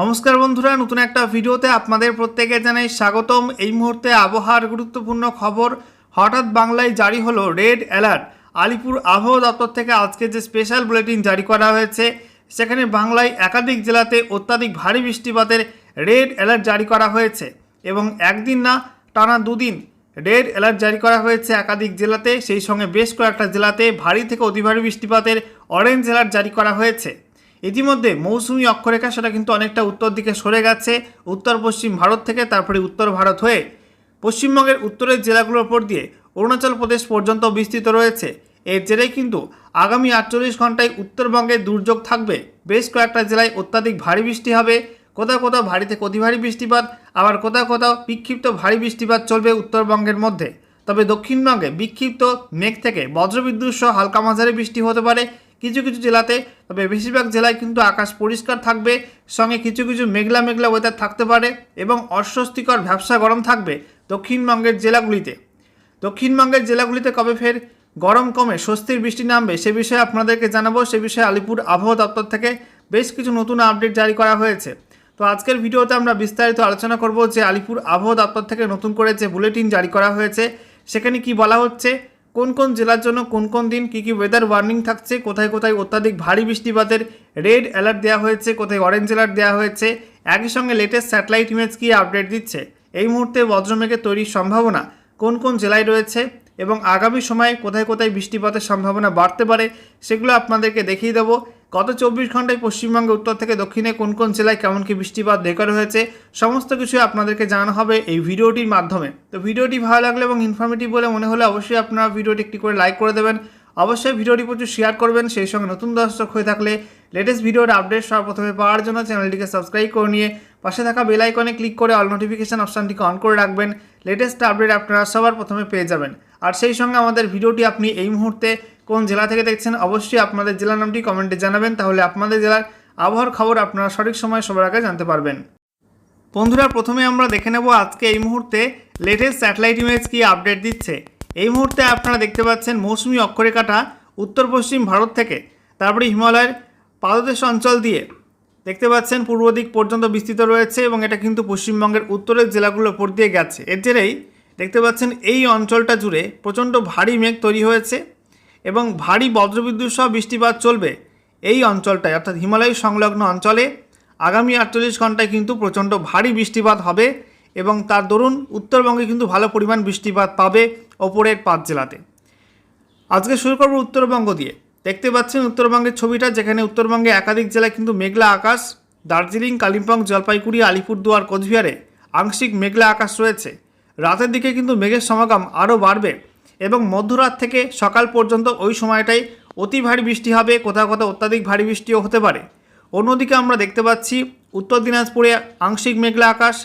নমস্কার বন্ধুরা, নতুন একটা ভিডিওতে আপনাদের প্রত্যেকে জানাই স্বাগতম। এই মুহূর্তে আবহাওয়ার গুরুত্বপূর্ণ খবর, হঠাৎ বাংলায় জারি হলো রেড অ্যালার্ট। আলিপুর আবহাওয়া দপ্তর থেকে আজকে যে স্পেশাল বুলেটিন জারি করা হয়েছে, সেখানে বাংলায় একাধিক জেলাতে অত্যাধিক ভারী বৃষ্টিপাতের রেড অ্যালার্ট জারি করা হয়েছে। এবং একদিন না, টানা দুদিন রেড অ্যালার্ট জারি করা হয়েছে একাধিক জেলাতে। সেই সঙ্গে বেশ কয়েকটা জেলাতে ভারী থেকে অতি ভারী বৃষ্টিপাতের অরেঞ্জ অ্যালার্ট জারি করা হয়েছে। ইতিমধ্যে মৌসুমি অক্ষরেখা সেটা কিন্তু অনেকটা উত্তর দিকে সরে গেছে। উত্তর পশ্চিম ভারত থেকে তারপরে উত্তর ভারত হয়ে পশ্চিমবঙ্গের উত্তরের জেলাগুলোর ওপর দিয়ে অরুণাচল প্রদেশ পর্যন্ত বিস্তৃত রয়েছে। এর জেরেই কিন্তু আগামী আটচল্লিশ ঘন্টায় উত্তরবঙ্গে দুর্যোগ থাকবে। বেশ কয়েকটা জেলায় অত্যাধিক ভারী বৃষ্টি হবে। কোথাও কোথাও ভারী থেকে অতি ভারী বৃষ্টিপাত, আবার কোথাও কোথাও বিক্ষিপ্ত ভারী বৃষ্টিপাত চলবে উত্তরবঙ্গের মধ্যে। তবে দক্ষিণবঙ্গে বিক্ষিপ্ত মেঘ থেকে বজ্রবিদ্যুৎ সহ হালকা মাঝারি বৃষ্টি হতে পারে। কিছু কিছু জেলাতে, তবে বেশিরভাগ জেলায় কিন্তু আকাশ পরিষ্কার থাকবে, সঙ্গে কিছু কিছু মেঘলা মেঘলা ওয়েদার থাকতে পারে এবং অস্বস্তিকর ব্যবসা গরম থাকবে দক্ষিণবঙ্গের জেলাগুলিতে। দক্ষিণবঙ্গের জেলাগুলিতে কবে ফের গরম কমে? স্বস্তির বৃষ্টি নামবে, সে বিষয়ে আপনাদেরকে জানাব। সে বিষয়ে আলিপুর আবহাওয়া দপ্তর থেকে বেশ কিছু নতুন আপডেট জারি করা হয়েছে। তো আজকের ভিডিওতে আমরা বিস্তারিত আলোচনা করব যে আলিপুর আবহাওয়া দপ্তর থেকে নতুন করে যে বুলেটিন জারি করা হয়েছে, সেখানে কি বলা হচ্ছে কোন কোন জেলার জন্য কোন কোন দিন কী কী ওয়েদার ওয়ার্নিং থাকছে, কোথায় কোথায় অত্যাধিক ভারী বৃষ্টিপাতের রেড অ্যালার্ট দেওয়া হয়েছে, কোথায় অরেঞ্জ অ্যালার্ট দেওয়া হয়েছে, একই সঙ্গে লেটেস্ট স্যাটেলাইট ইমেজ কি আপডেট দিচ্ছে? এই মুহূর্তে বজ্রমেঘের তৈরির সম্ভাবনা কোন কোন জেলায় রয়েছে এবং আগামী সময়ে কোথায় কোথায় বৃষ্টিপাতের সম্ভাবনা বাড়তে পারে, সেগুলো আপনাদেরকে দেখিয়ে দেবো। গত চব্বিশ ঘন্টায় পশ্চিমবঙ্গে উত্তর থেকে দক্ষিণে কোন কোন জেলায় কেমন কি বৃষ্টিপাত রেকর্ড হয়েছে, সমস্ত কিছু আপনাদেরকে জানানো হবে এই ভিডিওটির মাধ্যমে। তো ভিডিওটি ভালো লাগলে এবং ইনফরমেটিভ বলে মনে হলে অবশ্যই আপনারা ভিডিওটি একটি করে লাইক করে দেবেন। অবশ্যই ভিডিওটি প্রচুর শেয়ার করবেন, সেই সঙ্গে নতুন দর্শক হয়ে থাকলে লেটেস্ট ভিডিওর আপডেট সর্বপ্রথমে পাওয়ার জন্য চ্যানেলটিকে সাবস্ক্রাইব করে নিয়ে পাশে থাকা বেল আইকনে ক্লিক করে অল নোটিফিকেশান অপশানটিকে অন করে রাখবেন। লেটেস্ট আপডেট আপনারা সবার প্রথমে পেয়ে যাবেন। আর সেই সঙ্গে আমাদের ভিডিওটি আপনি এই মুহূর্তে কোন জেলা থেকে দেখছেন, অবশ্যই আপনাদের জেলার নামটি কমেন্টে জানাবেন, তাহলে আপনাদের জেলার আবহাওয়ার খবর আপনারা সঠিক সময় সবার আগে জানতে পারবেন। বন্ধুরা, প্রথমে আমরা দেখে নেব আজকে এই মুহূর্তে লেটেস্ট স্যাটেলাইট ইমেজ কি আপডেট দিচ্ছে। এই মুহূর্তে আপনারা দেখতে পাচ্ছেন মৌসুমি অক্ষরেখাটা উত্তর পশ্চিম ভারত থেকে, তারপরে হিমালয়ের পাদদেশ অঞ্চল দিয়ে। দেখতে পাচ্ছেন, পূর্ব দিক পর্যন্ত বিস্তৃত রয়েছে এবং এটা কিন্তু পশ্চিমবঙ্গের উত্তরের জেলাগুলোর ওপর দিয়ে গেছে। এর জেরেই দেখতে পাচ্ছেন, এই অঞ্চলটা জুড়ে প্রচণ্ড ভারী মেঘ তৈরি হয়েছে। এবং ভারী বজ্রবিদ্যুৎ সহ বৃষ্টিপাত চলবে। এই অঞ্চলটায়, অর্থাৎ হিমালয় সংলগ্ন অঞ্চলে, আগামী আটচল্লিশ ঘন্টায় কিন্তু প্রচণ্ড ভারী বৃষ্টিপাত হবে এবং তার দরুন উত্তরবঙ্গে কিন্তু ভালো পরিমাণ বৃষ্টিপাত পাবে ওপরের পাঁচ জেলাতে। আজকে শুরু করব উত্তরবঙ্গ দিয়ে। দেখতে পাচ্ছেন উত্তরবঙ্গের ছবিটা, যেখানে উত্তরবঙ্গে একাধিক জেলায় কিন্তু মেঘলা আকাশ, দার্জিলিং, কালিম্পং, জলপাইগুড়ি, আলিপুরদুয়ার, কোচবিহারে আংশিক মেঘলা আকাশ রয়েছে। রাতের দিকে কিন্তু মেঘের সমাগম আরও বাড়বে। এবং মধ্যরাত থেকে সকাল পর্যন্ত ওই সময়টাই অতি ভারী বৃষ্টি হবে, কোথাও কোথাও অত্যাধিক ভারী বৃষ্টিও হতে পারে। অন্যদিকে আমরা দেখতে পাচ্ছি, উত্তর দিনাজপুরে আংশিক মেঘলা আকাশ,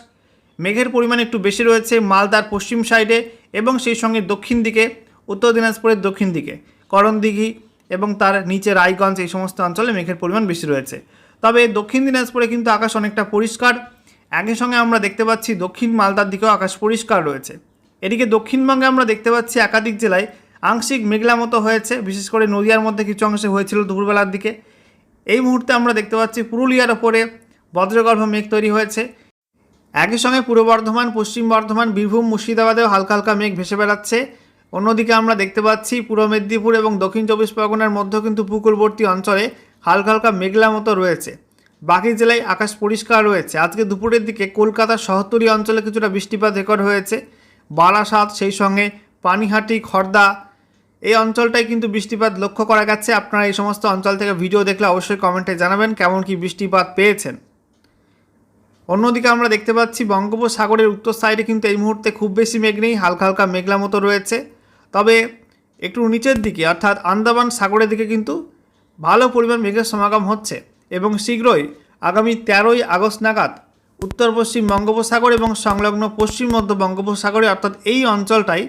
মেঘের পরিমাণ একটু বেশি রয়েছে মালদার পশ্চিম সাইডে এবং সেই সঙ্গে দক্ষিণ দিকে, উত্তর দিনাজপুরের দক্ষিণ দিকে, করণদিঘি এবং তার নিচে রায়গঞ্জ এই সমস্ত অঞ্চলে মেঘের পরিমাণ বেশি রয়েছে। তবে দক্ষিণ দিনাজপুরে কিন্তু আকাশ অনেকটা পরিষ্কার। একই সঙ্গে আমরা দেখতে পাচ্ছি দক্ষিণ মালদার দিকেও আকাশ পরিষ্কার রয়েছে। এদিকে দক্ষিণবঙ্গে আমরা দেখতে পাচ্ছি একাধিক জেলায় আংশিক মেঘলা মতো হয়েছে, বিশেষ করে নদিয়ার মধ্যে কিছু অংশে হয়েছিল দুপুরবেলার দিকে। এই মুহূর্তে আমরা দেখতে পাচ্ছি পুরুলিয়ার ওপরে বজ্রগর্ভ মেঘ তৈরি হয়েছে। একই সঙ্গে পূর্ব বর্ধমান, পশ্চিম বর্ধমান, বীরভূম, মুর্শিদাবাদেও হালকা হালকা মেঘ ভেসে বেড়াচ্ছে। অন্যদিকে আমরা দেখতে পাচ্ছি পূর্ব মেদিনীপুর এবং দক্ষিণ চব্বিশ পরগনার মধ্যেও কিন্তু পুকুরবর্তী অঞ্চলে হালকা হালকা মেঘলা মতো রয়েছে। বাকি জেলায় আকাশ পরিষ্কার রয়েছে। আজকে দুপুরের দিকে কলকাতার শহরতলি অঞ্চলে কিছুটা বৃষ্টিপাত রেকর্ড হয়েছে। বারাসাত সেই সঙ্গে পানিহাটি, খর্দা, এই অঞ্চলটায় কিন্তু বৃষ্টিপাত লক্ষ্য করা গেছে। আপনারা এই সমস্ত অঞ্চল থেকে ভিডিও দেখলে অবশ্যই কমেন্টে জানাবেন কেমন কি বৃষ্টিপাত পেয়েছেন। অন্যদিকে আমরা দেখতে পাচ্ছি, বঙ্গোপসাগরের উত্তর সাইডে কিন্তু এই মুহূর্তে খুব বেশি মেঘ নেই, হালকা হালকা মেঘলা মতো রয়েছে। তবে একটু নিচের দিকে, অর্থাৎ আন্দামান সাগরের দিকে কিন্তু ভালো পরিমাণ মেঘের সমাগম হচ্ছে এবং শীঘ্রই আগামী তেরোই আগস্ট নাগাদ উত্তর, পশ্চিম বঙ্গোপসাগর এবং সংলগ্ন পশ্চিম, মধ্য বঙ্গোপসাগরে, অর্থাৎ এই অঞ্চলটাই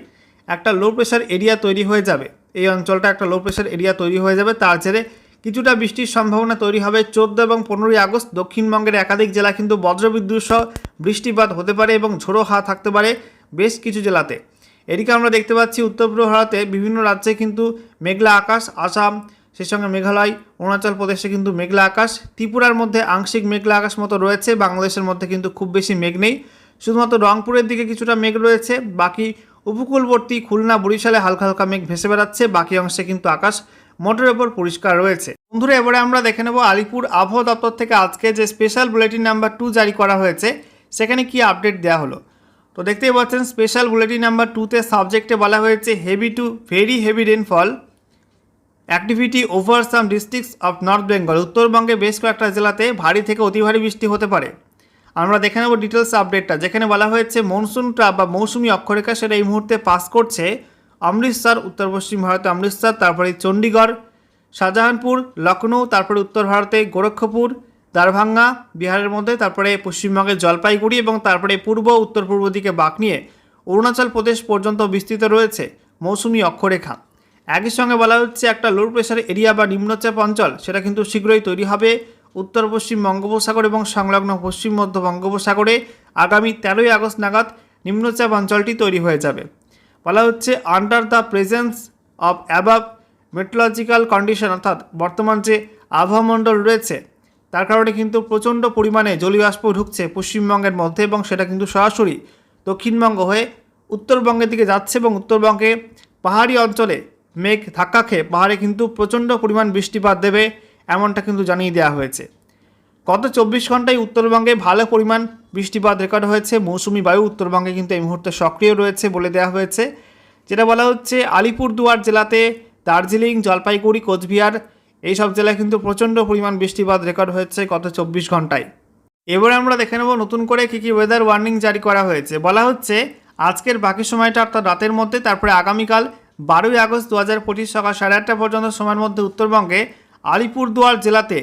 একটা লো প্রেশার এরিয়া তৈরি হয়ে যাবে। এই অঞ্চলটা একটা লো প্রেশার এরিয়া তৈরি হয়ে যাবে। তার জেরে কিছুটা বৃষ্টির সম্ভাবনা তৈরি হবে। চোদ্দ এবং পনেরোই আগস্ট দক্ষিণবঙ্গের একাধিক জেলা কিন্তু বজ্রবিদ্যুৎ সহ বৃষ্টিপাত হতে পারে এবং ঝোড়ো হাওয়া থাকতে পারে বেশ কিছু জেলাতে। এদিকে আমরা দেখতে পাচ্ছি, উত্তর পূর্ব ভারতে বিভিন্ন রাজ্যে কিন্তু মেঘলা আকাশ, আসাম সেই সঙ্গে মেঘালয়, অরুণাচল প্রদেশে কিন্তু মেঘলা আকাশ, ত্রিপুরার মধ্যে আংশিক মেঘলা আকাশ মতো রয়েছে, বাংলাদেশের মধ্যে কিন্তু খুব বেশি মেঘ নেই। শুধুমাত্র রংপুরের দিকে কিছুটা মেঘ রয়েছে, বাকি উপকূলবর্তী খুলনা, বরিশালে হালকা হালকা মেঘ ভেসে বেড়াচ্ছে, বাকি অংশে কিন্তু আকাশ মোটের ওপর পরিষ্কার রয়েছে। বন্ধুরা, এবারে আমরা দেখে নেব আলিপুর আবহাওয়া দপ্তর থেকে আজকে যে স্পেশাল বুলেটিন নাম্বার টু জারি করা হয়েছে, সেখানে কি আপডেট দেওয়া হলো? তো দেখতেই পাচ্ছেন স্পেশাল বুলেটিন নাম্বার টুতে সাবজেক্টে বলা হয়েছে heavy to very heavy rainfall activity over some districts of north Bengal উত্তরবঙ্গে বেশ কয়েকটা জেলাতে ভারী থেকে অতি ভারী বৃষ্টি হতে পারে। আমরা দেখে নেব ডিটেলস আপডেটটা যেখানে বলা হয়েছে মনসুন ট্রাপ বা মৌসুমি অক্ষরেখা সেটা এই মুহূর্তে পাস করছে অমৃতসর, উত্তর পশ্চিম ভারতে অমৃতসর, তারপরে চণ্ডীগড়, শাহজাহানপুর লখনৌ তারপরে উত্তর ভারতে গোরক্ষপুর, দারভাঙ্গা, বিহারের মধ্যে, তারপরে পশ্চিমবঙ্গের জলপাইগুড়ি এবং তারপরে পূর্ব, উত্তর পূর্ব দিকে বাঁক নিয়ে অরুণাচল প্রদেশ পর্যন্ত বিস্তৃত রয়েছে মৌসুমি অক্ষরেখা। একই সঙ্গে বলা হচ্ছে একটা লো প্রেশার এরিয়া বা নিম্নচাপ অঞ্চল, সেটা কিন্তু শীঘ্রই তৈরি হবে। উত্তর, পশ্চিম বঙ্গোপসাগর এবং সংলগ্ন পশ্চিম, মধ্য বঙ্গোপসাগরে আগামী তেরোই আগস্ট নাগাদ নিম্নচাপ অঞ্চলটি তৈরি হয়ে যাবে। বলা হচ্ছে under the presence of above meteorological condition অর্থাৎ বর্তমান যে আবহাওয়ামণ্ডল রয়েছে, তার কারণে কিন্তু প্রচণ্ড পরিমাণে জলীয়বাষ্প ঢুকছে পশ্চিমবঙ্গের মধ্যে এবং সেটা কিন্তু সরাসরি দক্ষিণবঙ্গ হয়ে উত্তরবঙ্গের দিকে যাচ্ছে এবং উত্তরবঙ্গে পাহাড়ি অঞ্চলে মেঘ ধাক্কা খেয়ে পাহাড়ে কিন্তু প্রচণ্ড পরিমাণ বৃষ্টিপাত দেবে এমনটা কিন্তু জানিয়ে দেওয়া হয়েছে। গত চব্বিশ ঘন্টায় উত্তরবঙ্গে ভালো পরিমাণ বৃষ্টিপাত রেকর্ড হয়েছে। মৌসুমি বায়ু উত্তরবঙ্গে কিন্তু এই মুহূর্তে সক্রিয় রয়েছে বলে দেওয়া হয়েছে। যেটা বলা হচ্ছে, আলিপুরদুয়ার জেলাতে দার্জিলিং, জলপাইগুড়ি, কোচবিহার এই সব জেলায় কিন্তু প্রচণ্ড পরিমাণ বৃষ্টিপাত রেকর্ড হয়েছে গত চব্বিশ ঘন্টায় এবারে আমরা দেখে নেব নতুন করে কী কী ওয়েদার ওয়ার্নিং জারি করা হয়েছে। বলা হচ্ছে, আজকের বাকি সময়টা অর্থাৎ রাতের মধ্যে, তারপরে আগামীকাল বারোই আগস্ট দু হাজার পঁচিশ সকাল সাড়ে আটটা পর্যন্ত সময়ের মধ্যে উত্তরবঙ্গে আলিপুরদুয়ার জেলাতে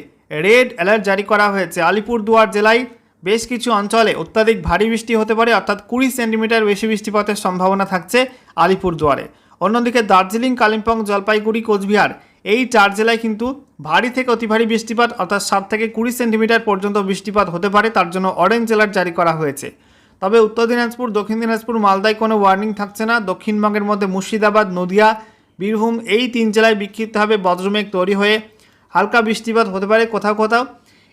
রেড অ্যালার্ট জারি করা হয়েছে। আলিপুরদুয়ার জেলায় বেশ কিছু অঞ্চলে অত্যাধিক ভারী বৃষ্টি হতে পারে, অর্থাৎ কুড়ি সেন্টিমিটার বেশি বৃষ্টিপাতের সম্ভাবনা থাকছে আলিপুরদুয়ারে। অন্যদিকে দার্জিলিং, কালিম্পং, জলপাইগুড়ি, কোচবিহার এই চার জেলায় কিন্তু ভারী থেকে অতি ভারী বৃষ্টিপাত, অর্থাৎ সাত থেকে কুড়ি সেন্টিমিটার পর্যন্ত বৃষ্টিপাত হতে পারে, তার জন্য অরেঞ্জ অ্যালার্ট জারি করা হয়েছে। তবে উত্তর দিনাজপুর, দক্ষিণ দিনাজপুর, মালদায় কোনো ওয়ার্নিং থাকছে না। দক্ষিণবঙ্গের মধ্যে মুর্শিদাবাদ, নদিয়া, বীরভূম এই তিন জেলায় বিক্ষিপ্তভাবে বজ্রমেঘ তৈরি হয়ে হালকা বৃষ্টিপাত হতে পারে কোথাও কোথাও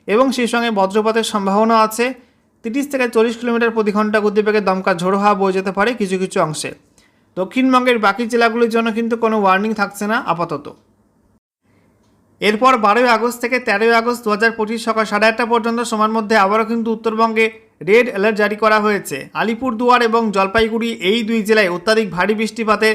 এবং সেই সঙ্গে বজ্রপাতের সম্ভাবনা আছে। তিরিশ থেকে চল্লিশ কিলোমিটার প্রতি ঘণ্টা গতিবেগে দমকা ঝোড়ো হাওয়া বয়ে যেতে পারে কিছু কিছু অংশে। দক্ষিণবঙ্গের বাকি জেলাগুলির জন্য কিন্তু কোনো ওয়ার্নিং থাকছে না আপাতত। এরপর বারোই আগস্ট থেকে তেরোই আগস্ট দু হাজার পঁচিশ সকাল সাড়ে আটটা পর্যন্ত, সময়ের মধ্যে আবারও কিন্তু উত্তরবঙ্গে রেড অ্যালার্ট জারি করা হয়েছে। আলিপুরদুয়ার এবং জলপাইগুড়ি এই দুই জেলায় অত্যাধিক ভারী বৃষ্টিপাতে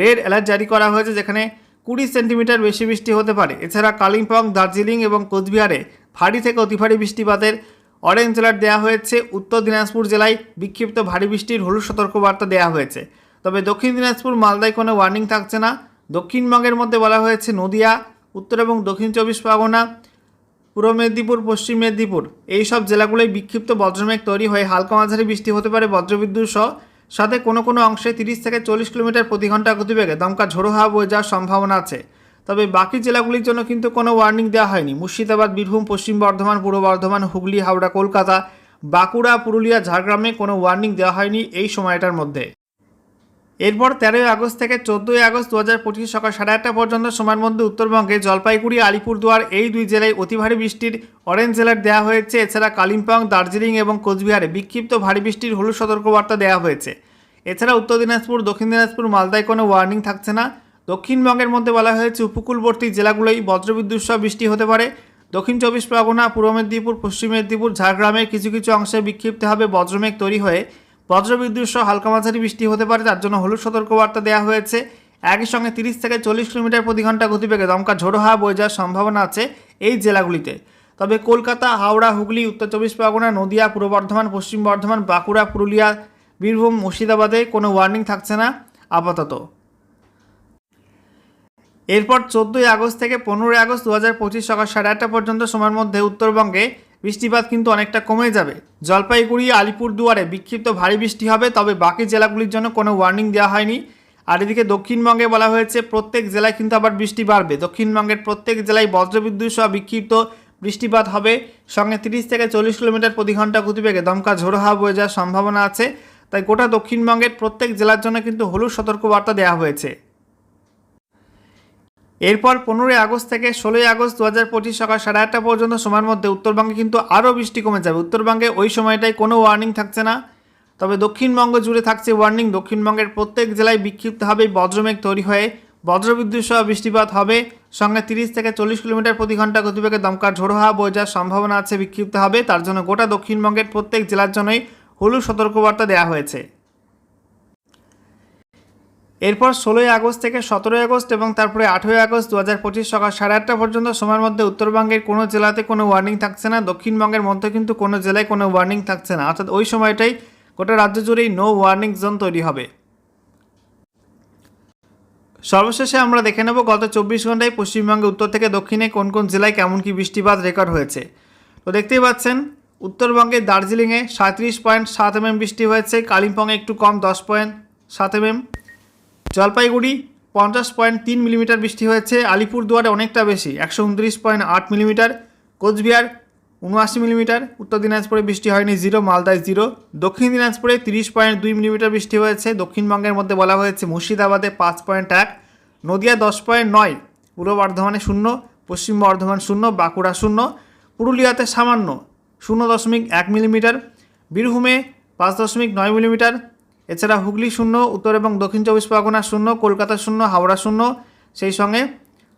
রেড অ্যালার্ট জারি করা হয়েছে, যেখানে কুড়ি সেন্টিমিটার বেশি বৃষ্টি হতে পারে। এছাড়া কালিম্পং, দার্জিলিং এবং কোচবিহারে ভারী থেকে অতি ভারী বৃষ্টিপাতের অরেঞ্জ অ্যালার্ট দেওয়া হয়েছে। উত্তর দিনাজপুর জেলায় বিক্ষিপ্ত ভারী বৃষ্টির হলুদ সতর্কবার্তা দেওয়া হয়েছে। তবে দক্ষিণ দিনাজপুর মালদায় কোনো ওয়ার্নিং থাকছে না। দক্ষিণবঙ্গের মধ্যে বলা হয়েছে নদিয়া, উত্তর এবং দক্ষিণ চব্বিশ পরগনা পূর্ব মেদিনীপুর, পশ্চিম মেদিনীপুর এই সব জেলাগুলোয় বিক্ষিপ্ত বজ্রমেঘ তৈরি হয়ে হালকা মাঝারি বৃষ্টি হতে পারে। বজ্রবিদ্যুৎ সহ সাথে কোনো কোনো অংশে তিরিশ থেকে চল্লিশ কিলোমিটার প্রতি ঘণ্টা গতিবেগে দমকা ঝোড়ো হাওয়া বয়ে যাওয়ার সম্ভাবনা আছে। তবে বাকি জেলাগুলির জন্য কিন্তু কোনো ওয়ার্নিং দেওয়া হয়নি। মুর্শিদাবাদ, বীরভূম, পশ্চিম বর্ধমান, পূর্ব বর্ধমান, হুগলি, হাওড়া, কলকাতা, বাঁকুড়া, পুরুলিয়া, ঝাড়গ্রামে কোনো ওয়ার্নিং দেওয়া হয়নি এই সময়টার মধ্যে। এরপর তেরোই আগস্ট থেকে চোদ্দোই আগস্ট দু হাজার পঁচিশ সকাল সাড়ে আটটা পর্যন্ত সময়ের মধ্যে উত্তরবঙ্গে জলপাইগুড়ি, আলিপুরদুয়ার এই দুই জেলায় অতি ভারী বৃষ্টির অরেঞ্জ অ্যালার্ট দেওয়া হয়েছে। এছাড়া কালিম্পং, দার্জিলিং এবং কোচবিহারে বিক্ষিপ্ত ভারী বৃষ্টির হলুদ সতর্কবার্তা দেওয়া হয়েছে। এছাড়া উত্তর দিনাজপুর, দক্ষিণ দিনাজপুর, মালদায় কোনো ওয়ার্নিং থাকছে না। দক্ষিণবঙ্গের মধ্যে বলা হয়েছে, উপকূলবর্তী জেলাগুলোই বজ্রবিদ্যুৎ সহ বৃষ্টি হতে পারে। দক্ষিণ চব্বিশ পরগনা, পূর্ব মেদিনীপুর, পশ্চিম মেদিনীপুর, ঝাড়গ্রামের কিছু কিছু অংশে বিক্ষিপ্তভাবে বজ্রমেঘ তৈরি হয়ে বজ্রবিদ্যুৎ সহ হালকা মাঝারি বৃষ্টি হতে পারে তার জন্য হলুদ সতর্কবার্তা দেওয়া হয়েছে। একই সঙ্গে তিরিশ থেকে চল্লিশ কিলোমিটার প্রতি ঘণ্টা গতিবেগে দমকা ঝোড়ো হাওয়া বয়ে যাওয়ার সম্ভাবনা আছে এই জেলাগুলিতে। তবে কলকাতা, হাওড়া, হুগলি, উত্তর চব্বিশ পরগনা, নদিয়া, পূর্ব বর্ধমান, পশ্চিম বর্ধমান, বাঁকুড়া, পুরুলিয়া, বীরভূম, মুর্শিদাবাদে কোনো ওয়ার্নিং থাকছে না আপাতত। এরপর চোদ্দোই আগস্ট থেকে পনেরোই আগস্ট দু হাজার পঁচিশ সকাল সাড়ে আটটা পর্যন্ত সময়ের মধ্যে উত্তরবঙ্গে বৃষ্টিপাত কিন্তু অনেকটা কমে যাবে। জলপাইগুড়ি, আলিপুরদুয়ারে বিক্ষিপ্ত ভারী বৃষ্টি হবে, তবে বাকি জেলাগুলির জন্য কোনো ওয়ার্নিং দেওয়া হয়নি। আর এদিকে দক্ষিণবঙ্গে বলা হয়েছে, প্রত্যেক জেলায় কিন্তু আবার বৃষ্টি বাড়বে। দক্ষিণবঙ্গের প্রত্যেক জেলায় বজ্রবিদ্যুৎ সহ বিক্ষিপ্ত বৃষ্টিপাত হবে। সঙ্গে তিরিশ থেকে চল্লিশ কিলোমিটার প্রতি ঘণ্টা গতিবেগে দমকা ঝোড়ো হাওয়া বয়ে যাওয়ার সম্ভাবনা আছে। তাই গোটা দক্ষিণবঙ্গের প্রত্যেক জেলার জন্য কিন্তু হলুদ সতর্কবার্তা দেওয়া হয়েছে। এরপর পনেরোই আগস্ট থেকে ষোলোই আগস্ট দু হাজার পঁচিশ সকাল সাড়ে আটটা পর্যন্ত সময়ের মধ্যে উত্তরবঙ্গে কিন্তু আরও বৃষ্টি কমে যাবে। উত্তরবঙ্গে ওই সময়টায় কোনো ওয়ার্নিং থাকছে না। তবে দক্ষিণবঙ্গ জুড়ে থাকছে ওয়ার্নিং দক্ষিণবঙ্গের প্রত্যেক জেলায় বিক্ষিপ্তভাবে বজ্রমেঘ তৈরি হয়ে বজ্রবিদ্যুৎ সহ বৃষ্টিপাত হবে। সঙ্গে তিরিশ থেকে চল্লিশ কিলোমিটার প্রতি ঘণ্টা গতিবেগে দমকার ঝোড়ো হাওয়া বয়ে যাওয়ার সম্ভাবনা আছে বিক্ষিপ্ত হবে। তার জন্য গোটা দক্ষিণবঙ্গের প্রত্যেক জেলার জন্যই হলুদ সতর্কবার্তা দেওয়া হয়েছে। এরপর ষোলোই আগস্ট থেকে সতেরোই আগস্ট এবং তারপরে আঠেরোই আগস্ট দু হাজার পঁচিশ সকাল সাড়ে আটটা পর্যন্ত সময়ের মধ্যে উত্তরবঙ্গের কোনো জেলাতে কোনো ওয়ার্নিং থাকছে না। দক্ষিণবঙ্গের মধ্যে কিন্তু কোনো জেলায় কোনো ওয়ার্নিং থাকছে না। অর্থাৎ ওই সময়টাই গোটা রাজ্য জুড়েই নো ওয়ার্নিং জোন তৈরি হবে। সর্বশেষে আমরা দেখে নেব গত চব্বিশ ঘন্টায় পশ্চিমবঙ্গে উত্তর থেকে দক্ষিণে কোন কোন জেলায় কেমন কি বৃষ্টিপাত রেকর্ড হয়েছে। তো দেখতেই পাচ্ছেন, উত্তরবঙ্গে দার্জিলিংয়ে সাঁত্রিশ পয়েন্ট সাত এমএম বৃষ্টি হয়েছে, কালিম্পংয়ে একটু কম দশ পয়েন্ট সাত এমএম জলপাইগুড়ি, পঞ্চাশ পয়েন্ট তিন মিলিমিটার বৃষ্টি হয়েছে। আলিপুরদুয়ারে অনেকটা বেশি, একশো উনত্রিশ পয়েন্ট আট মিলিমিটার। কোচবিহার, উনআশি মিলিমিটার। উত্তর দিনাজপুরে বৃষ্টি হয়নি, জিরো, মালদায় জিরো। দক্ষিণ দিনাজপুরে তিরিশ পয়েন্ট দুই মিলিমিটার বৃষ্টি হয়েছে। দক্ষিণবঙ্গের মধ্যে বলা হয়েছে, মুর্শিদাবাদে পাঁচ পয়েন্ট এক নদিয়া দশ পয়েন্ট নয়। পূর্ব বর্ধমানে শূন্য। পশ্চিম বর্ধমান শূন্য। বাঁকুড়া শূন্য। পুরুলিয়াতে সামান্য শূন্য দশমিক এক মিলিমিটার। বীরভূমে পাঁচ দশমিক নয় মিলিমিটার। এছাড়া হুগলি শূন্য, উত্তর এবং দক্ষিণ চব্বিশ পরগনা শূন্য, কলকাতা শূন্য, হাওড়া শূন্য, সেই সঙ্গে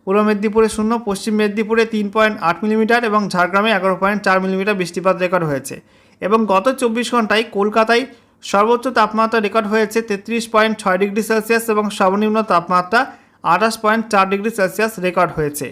পূর্ব মেদিনীপুরে শূন্য, পশ্চিম মেদিনীপুরে তিন পয়েন্ট আট মিলিমিটার এবং ঝাড়গ্রামে এগারো পয়েন্ট চার মিলিমিটার বৃষ্টিপাত রেকর্ড হয়েছে। এবং গত চব্বিশ ঘন্টায় কলকাতায় সর্বোচ্চ তাপমাত্রা রেকর্ড হয়েছে তেত্রিশ পয়েন্ট ছয় ডিগ্রি সেলসিয়াস এবং সর্বনিম্ন তাপমাত্রা আঠাশ পয়েন্ট চার ডিগ্রি সেলসিয়াস রেকর্ড হয়েছে।